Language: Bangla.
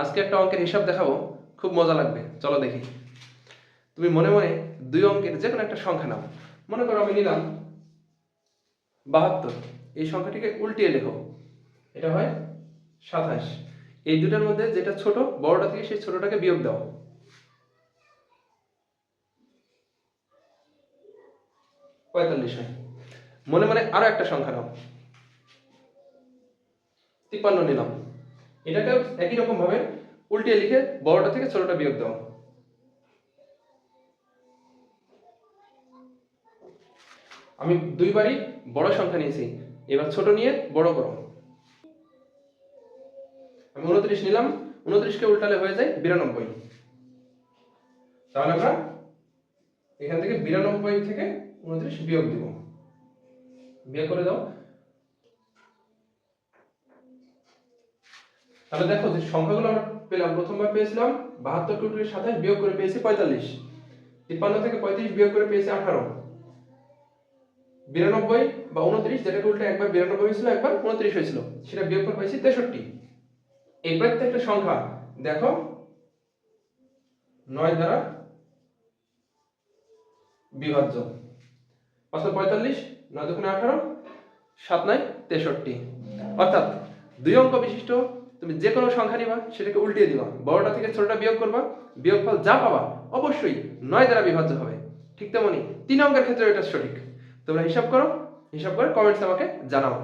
আজকে একটা অঙ্কের হিসাব দেখাবো, খুব মজা লাগবে। চলো দেখি। তুমি মনে মনে দুই অঙ্কের যে কোনো একটা সংখ্যা নাও। মনে করো আমি নিলাম বাহাত্তর। এই সংখ্যাটিকে উল্টিয়ে লেখো। এটা হয় সাতাশ। এই দুটার মধ্যে যেটা ছোট, বড়টা থেকে সেই ছোটটাকে বিয়োগ দাও। পঁয়তাল্লিশ হয়। মনে মনে আরও একটা সংখ্যা নাও। তিপ্পান্ন নিলাম। এটাকে একই রকম ভাবে উল্টিয়ে লিখে বড়টা থেকে ছোটটা বিয়োগ দাও। আমি দুইবারই বড় সংখ্যা নিয়েছি, এবার ছোট নিয়ে বড় করো। আমি উনত্রিশ নিলাম, উনত্রিশকে উল্টালে হয়ে যায় বিরানব্বই। তাহলে আমরা এখান থেকে বিরানব্বই থেকে উনত্রিশ বিয়োগ দিব। বিয়োগ করে দাও তাহলে দেখো যে সংখ্যাগুলো আমরা পেলাম, প্রথমবার পেয়েছিলাম বাহাত্তর টুটুরি সাতাশ বিয়োগ করে পেয়েছি পঁয়তাল্লিশ। তিপ্পান্ন থেকে পঁয়ত্রিশ বিয়োগ করে পেয়েছি আঠারো। বিরানব্বই বা উনত্রিশ, যেটাকে উল্টে একবার বিরানব্বই হয়েছিল, একবার উনত্রিশ হয়েছিল, সেটা বিয়োগ করে পেয়েছি তেষট্টি। এই প্রত্যেকটা সংখ্যা দেখো, নয় দ্বারা বিভাজ্য। পাঁচশো পঁয়তাল্লিশ, নয় দুগুণে আঠারো, সাত নয় তেষট্টি। অর্থাৎ দুই অঙ্ক বিশিষ্ট তুমি যে কোনো সংখ্যা নিবা, সেটাকে উল্টিয়ে দিবা। বড়টা থেকে ছোটটা বিয়োগ করবা, বিয়োগফল যা পাবা অবশ্যই নয় দ্বারা বিভাজ্য হবে। ঠিক তেমনি তিন অঙ্কের ক্ষেত্রে এটা সঠিক। তোমরা হিসাব করো, হিসাব করে কমেন্টস আমাকে জানাও।